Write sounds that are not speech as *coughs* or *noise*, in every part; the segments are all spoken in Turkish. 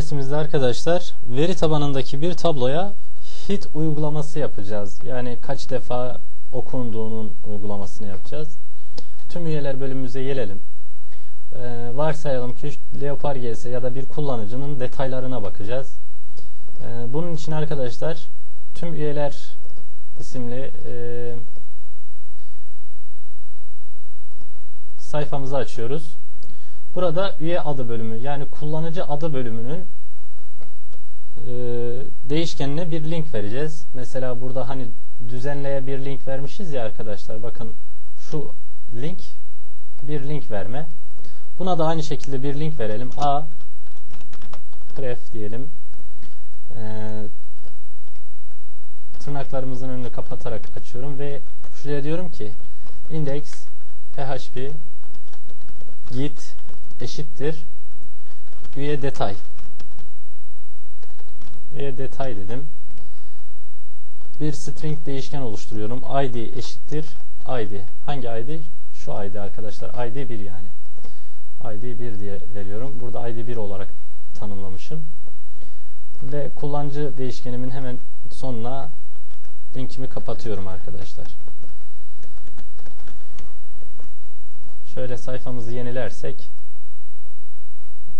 dersimizde arkadaşlar veri tabanındaki bir tabloya hit uygulaması yapacağız. Yani kaç defa okunduğunun uygulamasını yapacağız. Tüm üyeler bölümümüze gelelim. Ee, varsayalım ki Leopard GS ya da bir kullanıcının detaylarına bakacağız. Ee, bunun için arkadaşlar tüm üyeler isimli e, sayfamızı açıyoruz. Burada üye adı bölümü yani kullanıcı adı bölümünün e, değişkenine bir link vereceğiz. Mesela burada hani düzenleye bir link vermişiz ya arkadaşlar. Bakın şu link bir link verme. Buna da aynı şekilde bir link verelim. A ref diyelim. E, tırnaklarımızın önünü kapatarak açıyorum ve şuraya diyorum ki index php git eşittir. Üye detay. Üye detay dedim. Bir string değişken oluşturuyorum. İd eşittir. İd hangi id şu id arkadaşlar. İd 1 yani. İd 1 diye veriyorum. Burada id 1 olarak tanımlamışım. Ve kullanıcı değişkenimin hemen sonuna linkimi kapatıyorum arkadaşlar. Şöyle sayfamızı yenilersek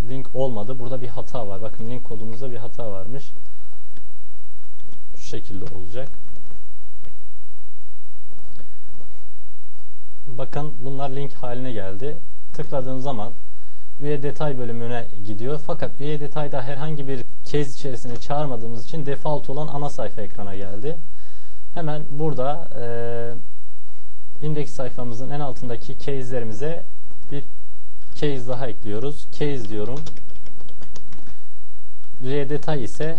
link olmadı. Burada bir hata var. Bakın link kodumuzda bir hata varmış. Şu şekilde olacak. Bakın bunlar link haline geldi. Tıkladığım zaman üye detay bölümüne gidiyor. Fakat üye detayda herhangi bir case içerisine çağırmadığımız için default olan ana sayfa ekrana geldi. Hemen burada e, indeks sayfamızın en altındaki case'lerimize bir case daha ekliyoruz. Case diyorum. R detay ise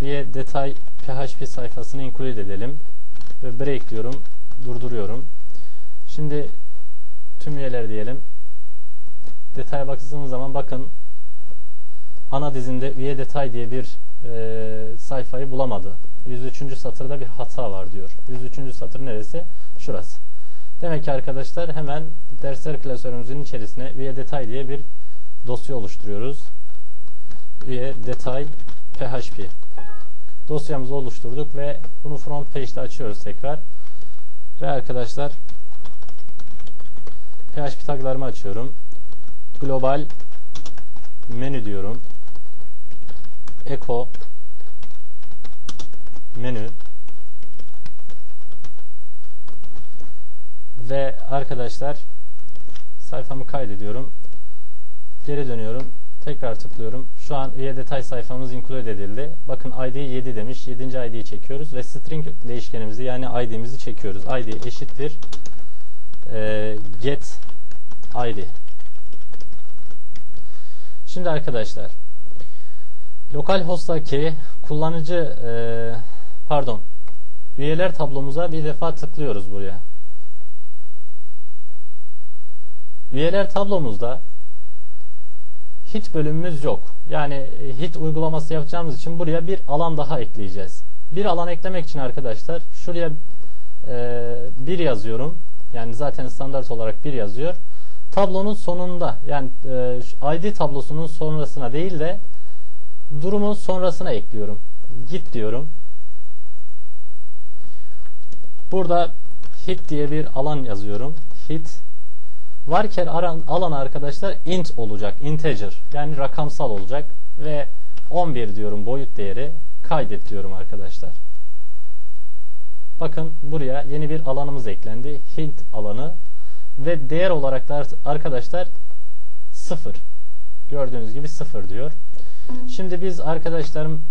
bir detay php sayfasını include edelim ve break diyorum durduruyorum şimdi tüm üyeler diyelim detaya baktığımız zaman bakın ana dizinde üye detay diye bir e, sayfayı bulamadı 103. satırda bir hata var diyor. 103. satır neresi? Şurası. Demek ki arkadaşlar hemen dersler klasörümüzün içerisine üye detay diye bir dosya oluşturuyoruz. Üye detay php dosyamızı oluşturduk ve bunu front page'de açıyoruz tekrar. Ve arkadaşlar PHP taglarımı açıyorum. Global menü diyorum. Echo menü ve arkadaşlar sayfamı kaydediyorum. Geri dönüyorum. Tekrar tıklıyorum. Şu an üye detay sayfamız include edildi. Bakın ID 7 demiş. 7. ID'yi çekiyoruz ve string değişkenimizi yani ID'mizi çekiyoruz. ID eşittir e, get ID. Şimdi arkadaşlar localhost'taki kullanıcı e, pardon üyeler tablomuza bir defa tıklıyoruz buraya. Üyeler tablomuzda hit bölümümüz yok. Yani e, hit uygulaması yapacağımız için buraya bir alan daha ekleyeceğiz. Bir alan eklemek için arkadaşlar şuraya e, bir yazıyorum. Yani zaten standart olarak bir yazıyor. Tablonun sonunda yani e, ID tablosunun sonrasına değil de durumun sonrasına ekliyorum. Git diyorum. Burada hit diye bir alan yazıyorum. Hit varker alan arkadaşlar int olacak. Integer. Yani rakamsal olacak ve 11 diyorum boyut değeri kaydet diyorum arkadaşlar. Bakın buraya yeni bir alanımız eklendi. Hint alanı ve değer olarak da arkadaşlar 0. Gördüğünüz gibi 0 diyor. Şimdi biz arkadaşlarım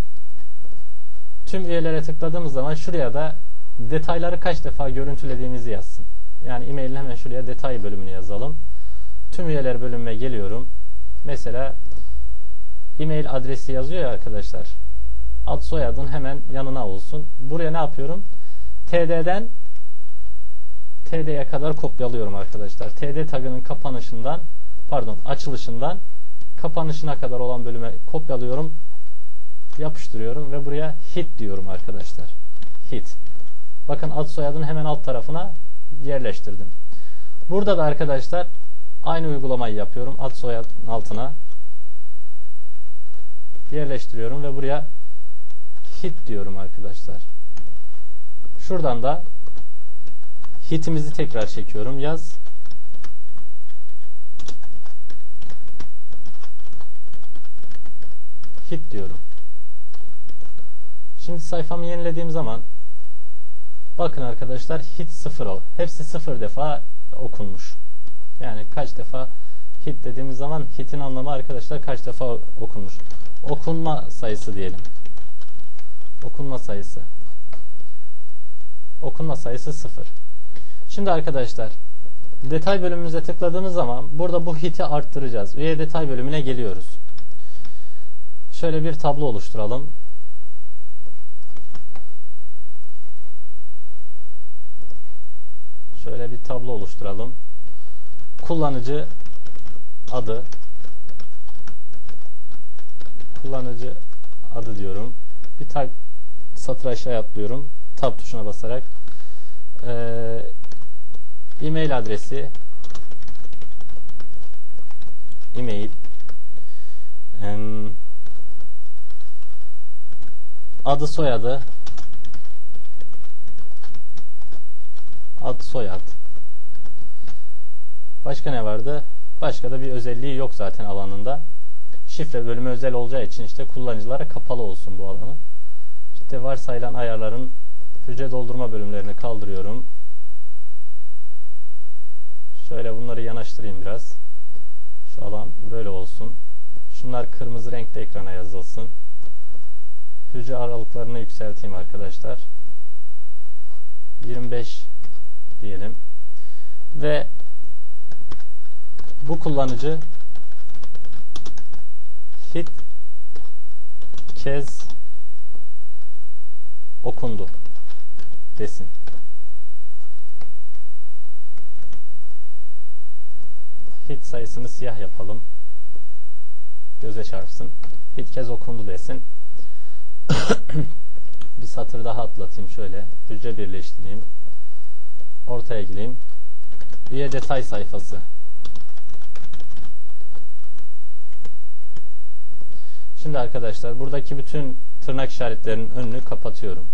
tüm üyelere tıkladığımız zaman şuraya da detayları kaç defa görüntülediğimizi yazsın. Yani e-mailin hemen şuraya detay bölümünü yazalım. Tüm üyeler bölümüne geliyorum. Mesela e-mail adresi yazıyor ya arkadaşlar. Ad soyadın hemen yanına olsun. Buraya ne yapıyorum? TD'den TD'ye kadar kopyalıyorum arkadaşlar. TD tagının kapanışından pardon açılışından kapanışına kadar olan bölüme kopyalıyorum. Yapıştırıyorum ve buraya hit diyorum arkadaşlar. Hit. Bakın ad soyadını hemen alt tarafına yerleştirdim. Burada da arkadaşlar aynı uygulamayı yapıyorum. Ad soyad altına yerleştiriyorum ve buraya hit diyorum arkadaşlar. Şuradan da hitimizi tekrar çekiyorum. Yaz. Hit diyorum. Şimdi sayfamı yenilediğim zaman bakın arkadaşlar hit sıfır ol. Hepsi sıfır defa okunmuş. Yani kaç defa hit dediğimiz zaman hitin anlamı arkadaşlar kaç defa okunmuş. Okunma sayısı diyelim. Okunma sayısı. Okunma sayısı sıfır. Şimdi arkadaşlar detay bölümümüze tıkladığımız zaman burada bu hiti arttıracağız. Üye detay bölümüne geliyoruz. Şöyle bir tablo oluşturalım. Şöyle bir tablo oluşturalım. Kullanıcı adı kullanıcı adı diyorum. Bir tab satır aşağıya atlıyorum. Tab tuşuna basarak ee, e-mail adresi e-mail adı soyadı ad soyad. Başka ne vardı? Başka da bir özelliği yok zaten alanında. Şifre bölümü özel olacağı için işte kullanıcılara kapalı olsun bu alanı. İşte varsayılan ayarların hücre doldurma bölümlerini kaldırıyorum. Şöyle bunları yanaştırayım biraz. Şu alan böyle olsun. Şunlar kırmızı renkte ekrana yazılsın. Hücre aralıklarını yükselteyim arkadaşlar. 25 diyelim ve bu kullanıcı hit kez okundu desin. Hit sayısını siyah yapalım. Göze çarpsın. Hit kez okundu desin. *coughs* bir satır daha atlatayım şöyle. Hücre birleştireyim. Ortaya gireyim. Üye detay sayfası. Şimdi arkadaşlar buradaki bütün tırnak işaretlerinin önünü kapatıyorum.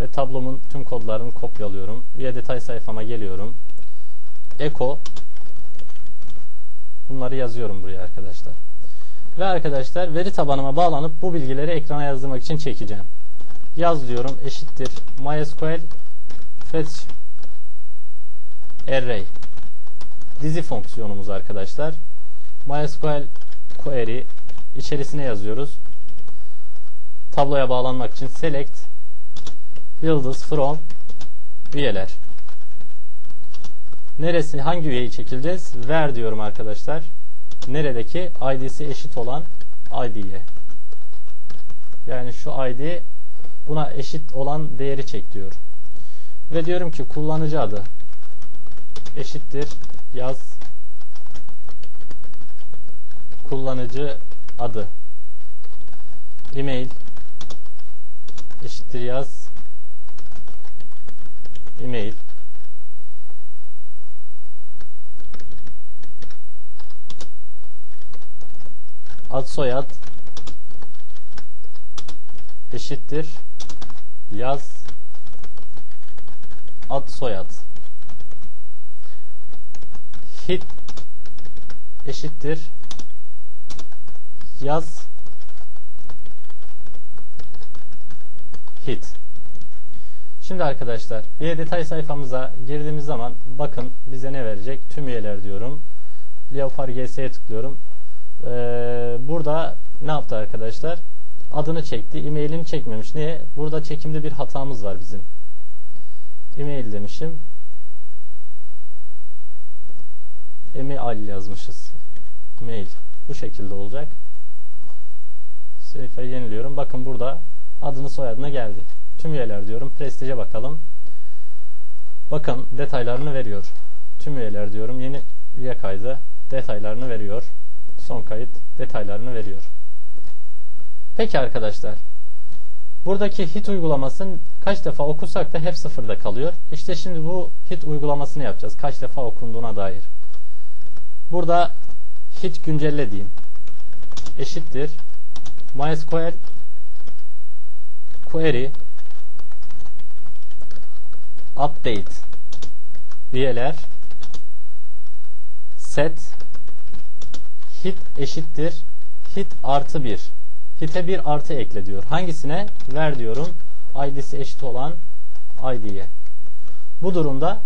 Ve tablomun tüm kodlarını kopyalıyorum. Üye detay sayfama geliyorum. Eko Bunları yazıyorum buraya arkadaşlar. Ve arkadaşlar veri tabanıma bağlanıp bu bilgileri ekrana yazdırmak için çekeceğim. Yaz diyorum eşittir MySQL fetch array dizi fonksiyonumuz arkadaşlar. MySQL query içerisine yazıyoruz. Tabloya bağlanmak için select yıldız from üyeler. Neresi hangi üyeyi çekileceğiz? Ver diyorum arkadaşlar. Neredeki id'si eşit olan id'ye. Yani şu id buna eşit olan değeri çek diyor. Ve diyorum ki kullanıcı adı eşittir. Yaz. Kullanıcı adı. E-mail eşittir yaz. E-mail. Ad soyad eşittir yaz ad soyad hit eşittir yaz hit. Şimdi arkadaşlar üye detay sayfamıza girdiğimiz zaman bakın bize ne verecek? Tüm üyeler diyorum. Leopard GS'ye tıklıyorum. Ee, burada ne yaptı arkadaşlar? Adını çekti. E-mailini çekmemiş. Niye? Burada çekimde bir hatamız var bizim. E-mail demişim. E-mail yazmışız. Mail. Bu şekilde olacak. Sayfayı yeniliyorum. Bakın burada adını soyadına geldi. Tüm üyeler diyorum. Prestije bakalım. Bakın detaylarını veriyor. Tüm üyeler diyorum. Yeni üye kaydı detaylarını veriyor. Son kayıt detaylarını veriyor. Peki arkadaşlar. Buradaki hit uygulamasını kaç defa okusak da hep sıfırda kalıyor. İşte şimdi bu hit uygulamasını yapacağız. Kaç defa okunduğuna dair. Burada hit güncelle diyeyim. Eşittir. MySQL query update üyeler set hit eşittir hit artı 1 hit'e bir artı ekle diyor. Hangisine? Ver diyorum. id'si eşit olan id'ye. Bu durumda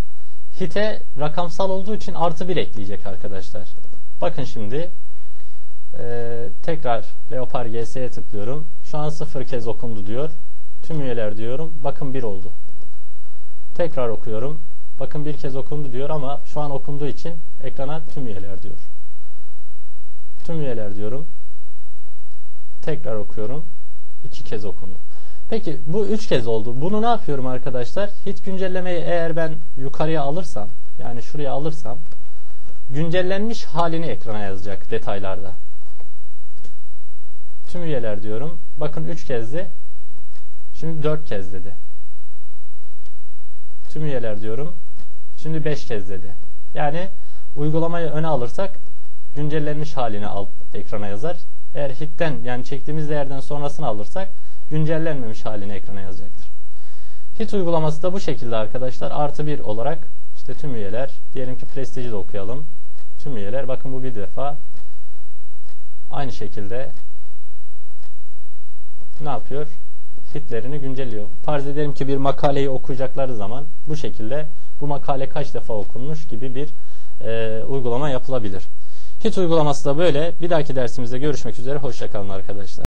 hit'e rakamsal olduğu için artı 1 ekleyecek arkadaşlar. Bakın şimdi ee, tekrar Leopard GS'ye tıklıyorum. Şu an sıfır kez okundu diyor. Tüm üyeler diyorum. Bakın bir oldu. Tekrar okuyorum. Bakın bir kez okundu diyor ama şu an okunduğu için ekrana tüm üyeler diyor. Tüm üyeler diyorum. Tekrar okuyorum. iki kez okundu. Peki bu üç kez oldu. Bunu ne yapıyorum arkadaşlar? Hiç güncellemeyi eğer ben yukarıya alırsam yani şuraya alırsam güncellenmiş halini ekrana yazacak detaylarda. Tüm üyeler diyorum. Bakın 3 kezdi. Şimdi 4 kez dedi. Tüm üyeler diyorum. Şimdi 5 kez dedi. Yani uygulamayı öne alırsak güncellenmiş halini al, ekrana yazar. Eğer hitten yani çektiğimiz değerden sonrasını alırsak güncellenmemiş halini ekrana yazacaktır. Hit uygulaması da bu şekilde arkadaşlar. Artı bir olarak işte tüm üyeler. Diyelim ki Prestige'i de okuyalım. Tüm üyeler. Bakın bu bir defa. Aynı şekilde ne yapıyor? Hitlerini güncelliyor. Farz edelim ki bir makaleyi okuyacakları zaman bu şekilde bu makale kaç defa okunmuş gibi bir e, uygulama yapılabilir. Hit uygulaması da böyle. Bir dahaki dersimizde görüşmek üzere. Hoşçakalın arkadaşlar.